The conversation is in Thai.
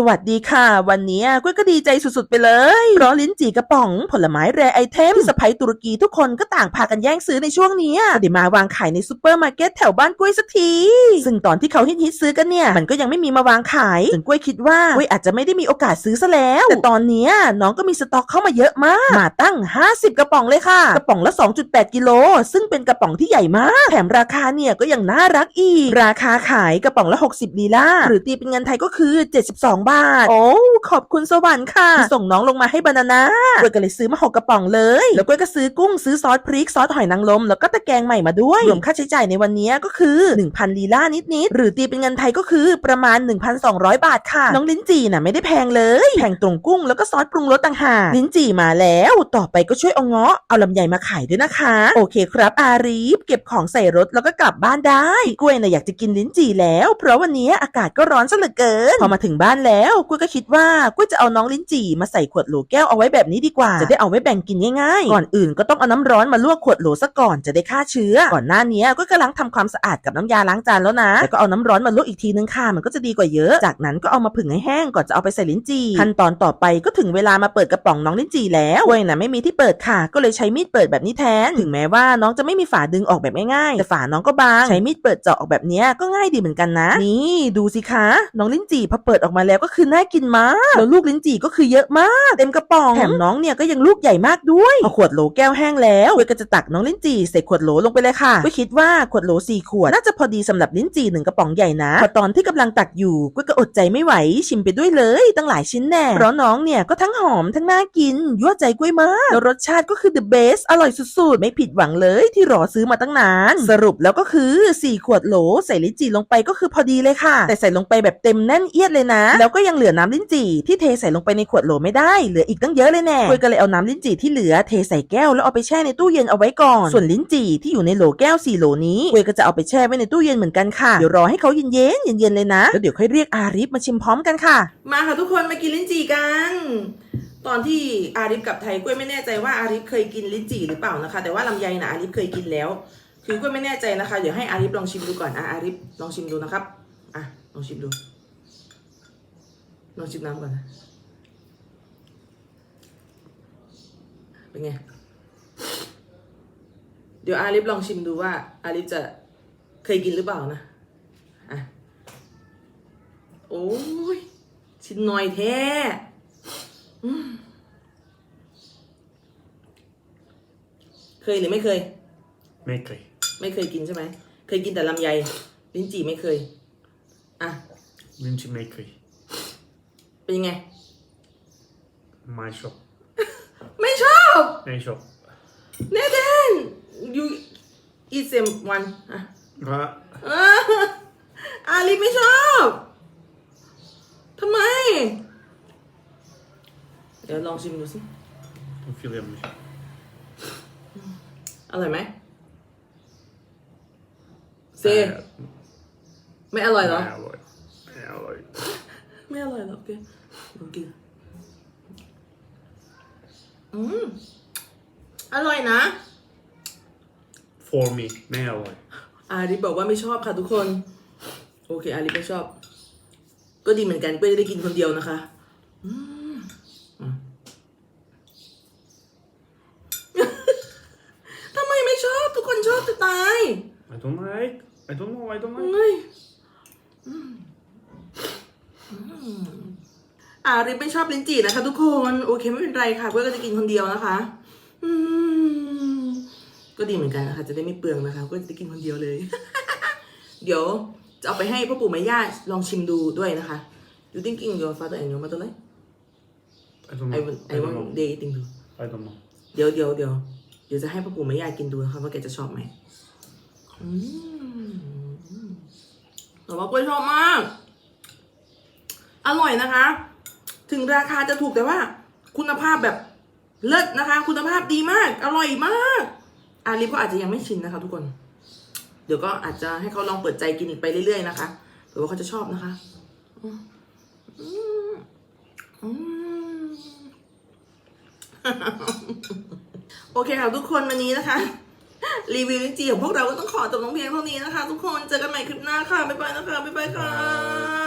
สวัสดีค่ะ วันนี้กุ้ยก็ดีใจสุดๆไปเลยเพราะลิ้นจี่กระป๋องผลไม้แรไอเทมที่สะพายตุรกีทุกคนก็ต่างพากันแย่งซื้อในช่วงนี้ก็ได้มาวางขายในซูเปอร์มาร์เก็ตแถวบ้านกุ้ยสักที ซึ่งตอนที่เขาฮิตๆซื้อกันเนี่ย มันก็ยังไม่มีมาวางขายถึงกุ้ยคิดว่ากุ้ยอาจจะไม่ได้มีโอกาสซื้อซะแล้ว แต่ตอนนี้น้องก็มีสต็อกเข้ามาเยอะมาก มาตั้ง 50 กระป๋องเลยค่ะ กระป๋องละ 2.8 กิโล ซึ่งเป็นกระป๋องที่ใหญ่มาก แถมราคาเนี่ยก็ยังน่ารักอีก ราคาขายกระป๋องละ 60ลีลาหรือตีเป็นเงินไทยก็คือ 72บาท โอ้ขอบคุณสวรรค์ค่ะที่ส่งน้องลงมาให้บานาน่ากล้วยก็เลยซื้อมา6กระป๋องเลย แล้วกล้วยก็ซื้อกุ้งซื้อซอสพริกซอสหอยนางรมแล้วก็ตะแกรงใหม่มาด้วย รวมค่าใช้จ่ายในวันนี้ก็คือ 1,000ลีลาร์นิดๆหรือตีเป็นเงินไทยก็คือประมาณ 1,200 บาทค่ะ น้องลิ้นจี่น่ะไม่ได้แพงเลยแพงตรงกุ้งแล้วก็ซอสปรุงรสต่างหากลิ้นจี่มาแล้ว ต่อไปก็ช่วยเอาเงาะเอาลำไยมาขายด้วยนะคะ โอเคครับ อารีฟเก็บของใส่รถแล้วก็กลับบ้านได้กล้วยน่ะอยากจะกินลิ้นจี่แล้ว เพราะวันนี้อากาศก็ร้อนซะเหลือเกินพอมาถึงบ้านแล้วกล้วยก็คิดว่ากล้ยจะเอาน้องลิ้นจี่มาใส่ขวดโหลแก้วเอาไว้แบบนี้ดีกว่า จะได้เอาไว้แบ่งกินง่ายๆ ก่อนอื่นก็ต้องเอาน้ำร้อนมาลวกขวดโหลซะก่อนจะได้ฆ่าเชื้อ ก่อนหน้านี้ก็กำลังทำความสะอาดกับน้ำยาล้างจานแล้วนะแล้วก็เอาน้ำร้อนมาลวกอีกทีนึงค่ะมันก็จะดีกว่าเยอะ จากนั้นก็เอามาผึ่งให้แห้งก่อนจะเอาไปใส่ลิ้นจี่ขั้นตอนต่อไปก็ถึงเวลามาเปิดกระป๋องน้องลิ้นจี่แล้วกล้ยน่ะไม่มีที่เปิดค่ะ ก็เลยใช้มีดเปิดแบบนี้แทนถึงแม้ว่าน้องจะไม่มีฝาดึงออกแบบง่ายๆแต่ฝาน้องก็บางใช้มีดเปิดเจาะออกแบบนี้ก็ง่ายดีเหมือนกันนะ นี่ดูสิคะน้องลิ้นจี่พอเปิดออกมาแล้วก็คือน่ากินมากแล้วลูกลิ้นจี่ก็คือเยอะมาก เต็มกระป๋องแถมน้องเนี่ยก็ยังลูกใหญ่มากด้วยพอขวดโหลแก้วแห้งแล้วเวยก็จะตักน้องลิ้นจี่ใส่ขวดโหลลงไปเลยค่ะเวยคิดว่าขวดโหลสี่ขวดน่าจะพอดีสำหรับลิ้นจี่หนึ่งกระป๋องใหญ่นะพอตอนที่กำลังตักอยู่กุ้ยก็อดใจไม่ไหวชิมไปด้วยเลยตั้งหลายชิ้นแน่เพราะน้องเนี่ยก็ทั้งหอมทั้งน่ากินยั่วใจกุ้ยมากแล้วรสชาติก็คือ the best อร่อยสุดๆ ไม่ผิดหวังเลยที่รอซื้อมาตั้งนาน สรุปแล้วก็คือสี่ขวดโหลใส่ลิ้นจี่ลงไปก็คือพอดีเลยค่ะ แต่ใส่ลงไปแบบเต็มแน่นเอียดเลยนะแล้วก็ยังเหลือน้ำลิ้นจี่ที่เทใส่ลงไปในขวดโหลไม่ได้ เหลืออีกตั้งเยอะเลยแน่กุ้ยก็เลยเอาน้ำลิ้นจี่ที่เหลือเทใส่แก้วแล้วเอาไปแช่ในตู้เย็นเอาไว้ก่อน ส่วนลิ้นจี่ที่อยู่ในโหลแก้วสี่โหลนี้กุ้ยก็จะเอาไปแช่ไว้ในตู้เย็นเหมือนกันค่ะ เดี๋ยวรอให้เขาเย็นๆเย็นเลยนะ แล้วเดี๋ยวค่อยเรียกอาริฟมาชิมพร้อมกันค่ะ มาค่ะทุกคนมากินลิ้นจี่กันตอนที่อาริฟกับไทยกล้วยไม่แน่ใจว่าอาริฟเคยกินลิ้นจี่หรือเปล่านะคะ แต่ว่าลำไยนะอาริฟเคยกินแล้ว คือกล้วยไม่แน่ใจนะคะ เดี๋ยวให้อาริฟลองชิมดูก่อนอะอาริฟลองชิมดูนะครับอะลองชิมดู ลองชิมน้ำก่อนนะ เป็นไง เดี๋ยวอาริฟลองชิมดูว่า อาริฟจะเคยกินหรือเปล่านะ อะ โอ้ย ชิ้นน้อยแท้อืมเคยหรือไม่เคย ไม่เคย ไม่เคยกินใช่ไหม เคยกินแต่ลำไย ลิ้นจี่ไม่เคย อะ ลิ้นจี่ไม่เคย เป็นยังไงไม่ชอบไม่ชอบไม่ชอบเนเดน you eat same one อะว่าเอออาลีไม่ชอบทำไม เดี๋ยวลองชิมดูสิ ผมฟิลยังไม่ชอบอร่อยไหมเซไม่อร่อยเหรอไม่อร่อยไม่อร่อย ไม่อร่อยหรอกแกลองกินอืมอร่อยนะ for me ไม่อร่อย อาริบอกว่าไม่ชอบค่ะทุกคน โอเค อาริไม่ชอบ ก็ดีเหมือนกันเพื่อจะได้กินคนเดียวนะคะอืมอืมทำไมไม่ชอบ ทุกคนชอบจะตาย I don't like I don't know I don't like เฮ้ยอืมอืม อาริไม่ชอบลิ้นจี่นะคะ ทุกคนโอเคไม่เป็นไรค่ะเพื่อนก็จะกินคนเดียวนะคะ อืมก็ดีเหมือนกันนะคะจะได้ไม่เปลืองนะคะก็จะได้กินคนเดียวเลย เดี๋ยวจะเอาไปให้พ่อปู่แม่ย่าลองชิมดูด้วยนะคะ You thinking your father and your mother like I don't I know want I I don't want know they eating too I don't know เดี๋ยวเดี๋ยวเดี๋ยวเดี๋ยวจะให้พ่อปู่แม่ย่ากินดูนะคะว่าแกจะชอบไหมอืมแต่ว่ากล้วยชอบมาก อร่อยนะคะ ถึงราคาจะถูกแต่ว่า คุณภาพแบบเลิศนะคะ คุณภาพดีมาก อร่อยมาก อาลิฟก็อาจจะยังไม่ชินนะคะ ทุกคน เดี๋ยวก็อาจจะให้เขาลองเปิดใจกินไปเรื่อยๆนะคะเผื่อว่าเขาจะชอบนะคะโอเคค่ะทุกคนวันนี้นะคะ รีวิวลิ้นจีของพวกเราก็ต้องขอจบลงเพียงเท่านี้นะคะ ทุกคนเจอกันใหม่คลิปหน้าค่ะ บ๊ายบายนะคะ บ๊ายบายค่ะ